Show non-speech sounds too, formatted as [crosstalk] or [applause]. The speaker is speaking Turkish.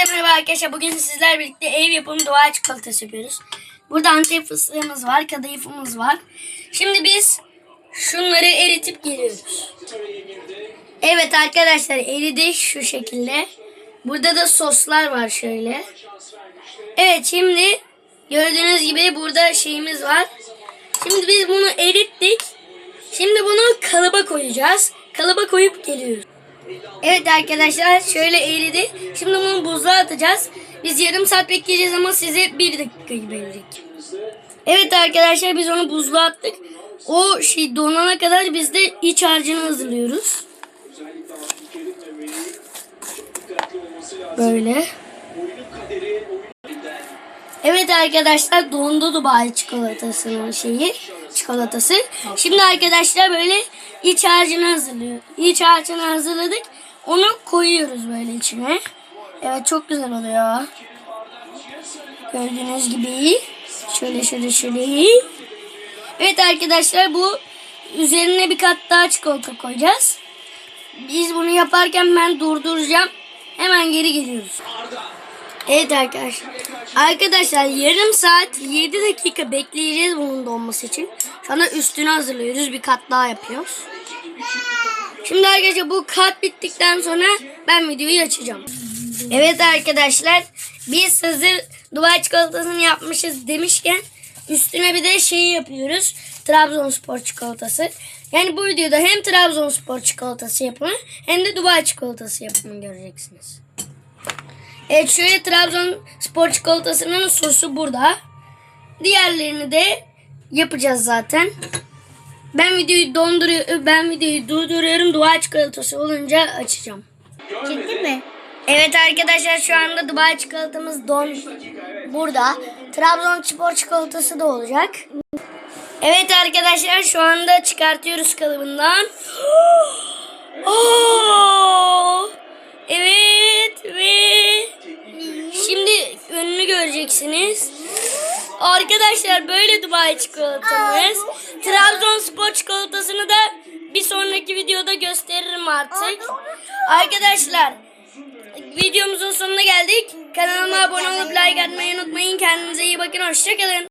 Hepinize merhaba arkadaşlar. Bugün sizler birlikte ev yapımı doğal çikolatası yapıyoruz. Burada antep fıstığımız var, kadayıfımız var. Şimdi biz şunları eritip geliyoruz. Evet arkadaşlar eridi şu şekilde. Burada da soslar var şöyle. Evet şimdi gördüğünüz gibi burada şeyimiz var. Şimdi biz bunu erittik. Şimdi bunu kalıba koyacağız. Kalıba koyup geliyoruz. Evet arkadaşlar şöyle eridi. Şimdi bunu buzluğa atacağız. Biz yarım saat bekleyeceğiz ama size bir dakika verecek. Evet arkadaşlar biz onu buzluğa attık. O şey donana kadar biz de iç harcını hazırlıyoruz. Böyle. Evet arkadaşlar dondu Dubai çikolatasının şeyi çikolatası. Şimdi arkadaşlar böyle iç harcını hazırlıyor. İç harcını hazırladık. Onu koyuyoruz böyle içine. Evet çok güzel oluyor. Gördüğünüz gibi. Şöyle şöyle şöyle. Evet arkadaşlar bu üzerine bir kat daha çikolata koyacağız. Biz bunu yaparken ben durduracağım. Hemen geri geliyoruz. Evet arkadaşlar. Arkadaşlar yarım saat 7 dakika bekleyeceğiz bunun donması için. Anda üstünü hazırlıyoruz. Bir kat daha yapıyoruz. Şimdi arkadaşlar bu kat bittikten sonra ben videoyu açacağım. Evet arkadaşlar biz hazır Dubai çikolatasını yapmışız demişken üstüne bir de şeyi yapıyoruz. Trabzonspor çikolatası. Yani bu videoda hem Trabzonspor çikolatası yapımı hem de Dubai çikolatası yapımını göreceksiniz. Evet şöyle Trabzonspor çikolatasının sosu burada. Diğerlerini de yapacağız zaten. Ben videoyu donduruyor, ben videoyu durduruyorum. Dubai çikolatası olunca açacağım. Çektin mi? Evet arkadaşlar şu anda Dubai çikolatamız don burada. Trabzonspor çikolatası da olacak. Evet arkadaşlar şu anda çıkartıyoruz kalıbından. [gasps] [gasps] göreceksiniz. Arkadaşlar böyle Dubai çikolatamız. Trabzonspor çikolatasını da bir sonraki videoda gösteririm artık. Arkadaşlar videomuzun sonuna geldik. Kanalıma abone olup like atmayı unutmayın. Kendinize iyi bakın. Hoşçakalın.